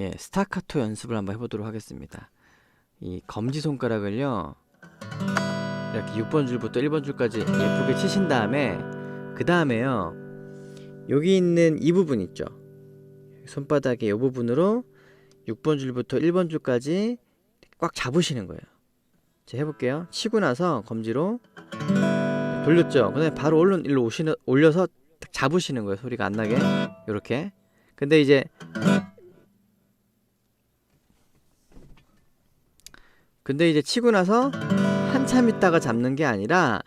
예, 스타카토 연습을 한번 해보도록 하겠습니다. 이 검지 손가락을요, 이렇게 6번 줄부터 1번 줄까지 예쁘게 치신 다음에, 그 다음에요, 여기 있는 이 부분 있죠? 손바닥의 이 부분으로 6번 줄부터 1번 줄까지 꽉 잡으시는 거예요. 제가 해볼게요. 치고 나서 검지로 돌렸죠. 그다음에 바로 얼른 일로 오시는 올려서 딱 잡으시는 거예요. 소리가 안 나게 이렇게. 근데 이제 근데 이제 치고 나서 한참 있다가 잡는 게 아니라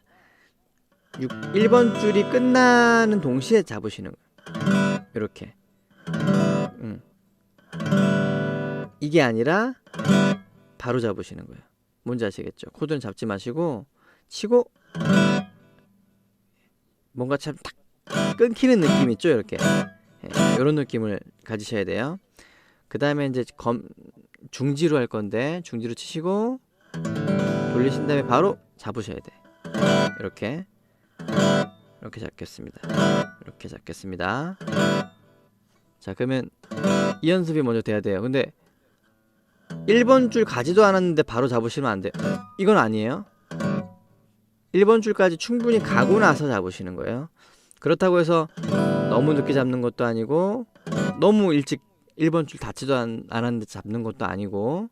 6, 1번 줄이 끝나는 동시에 잡으시는 거예요. 이렇게. 음. 이게 아니라 바로 잡으시는 거예요. 뭔지 아시겠죠? 코드는 잡지 마시고 치고 뭔가 참 딱 끊기는 느낌 있죠? 이렇게 이런 느낌을 가지셔야 돼요. 그 다음에 이제 검 중지로 할 건데 중지로 치시고 돌리신 다음에 바로 잡으셔야 돼. 이렇게 이렇게 잡겠습니다. 이렇게 잡겠습니다. 자 그러면 이 연습이 먼저 돼야 돼요. 근데 1번 줄 가지도 않았는데 바로 잡으시면 안 돼요. 이건 아니에요. 1번 줄까지 충분히 가고 나서 잡으시는 거예요. 그렇다고 해서 너무 늦게 잡는 것도 아니고 너무 일찍 1번 줄 닿지도 않, 않았는데 잡는 것도 아니고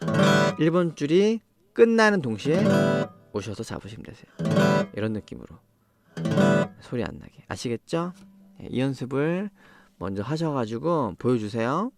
1번 줄이 끝나는 동시에 오셔서 잡으시면 되세요. 이런 느낌으로 소리 안 나게 아시겠죠? 예, 이 연습을 먼저 하셔가지고 보여주세요.